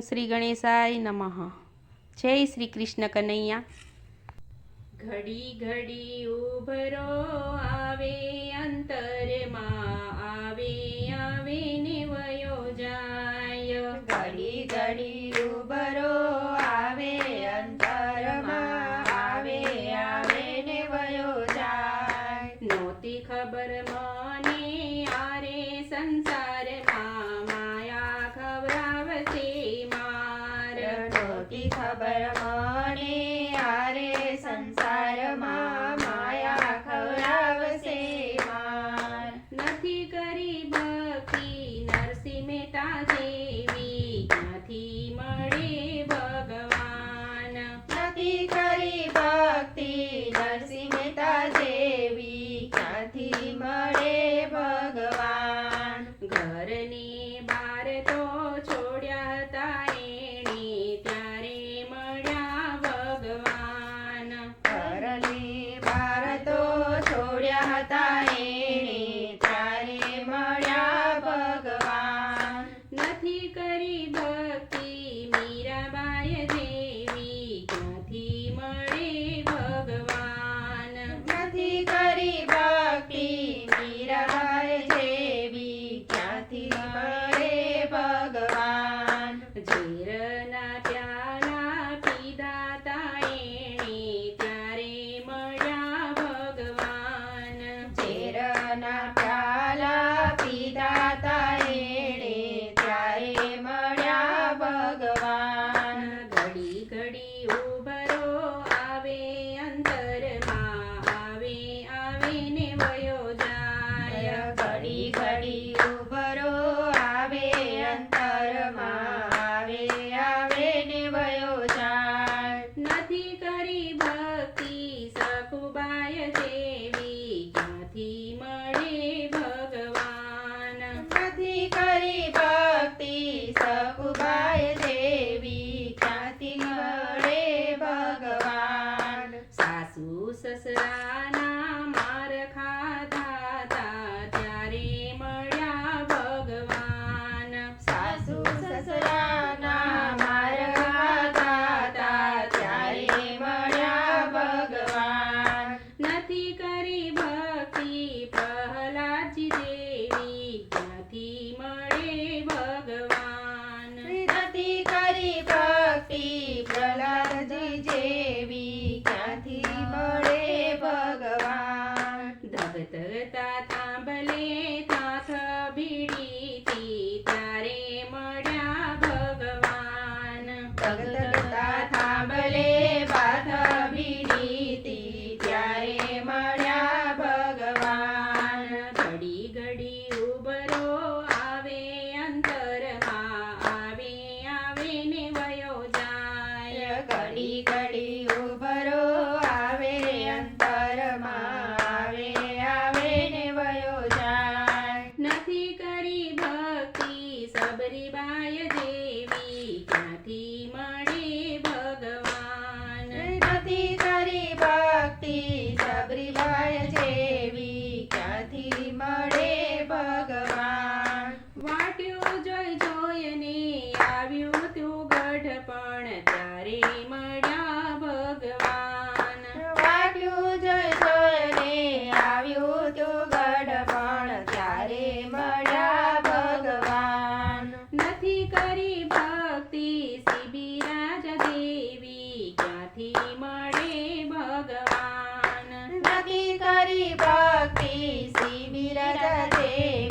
શ્રી ગણેશાય નમઃ. જય શ્રી કૃષ્ણ કનૈયા. ઘડી ઘડી ઉભરો આવે અંતરમાં ઘર na રે મળ્યા ભગવાન. વાગ્યું જય જય રે તો તું ગઢપણ ત્યારે મળ્યા ભગવાન? નથી કરી ભક્તિ શિબિરાજ દેવી ક્યાંથી મળે ભગવાન? નથી કરી ભક્તિ શિબિરાજ દેવી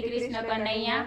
શ્રી કૃષ્ણ કનૈયા.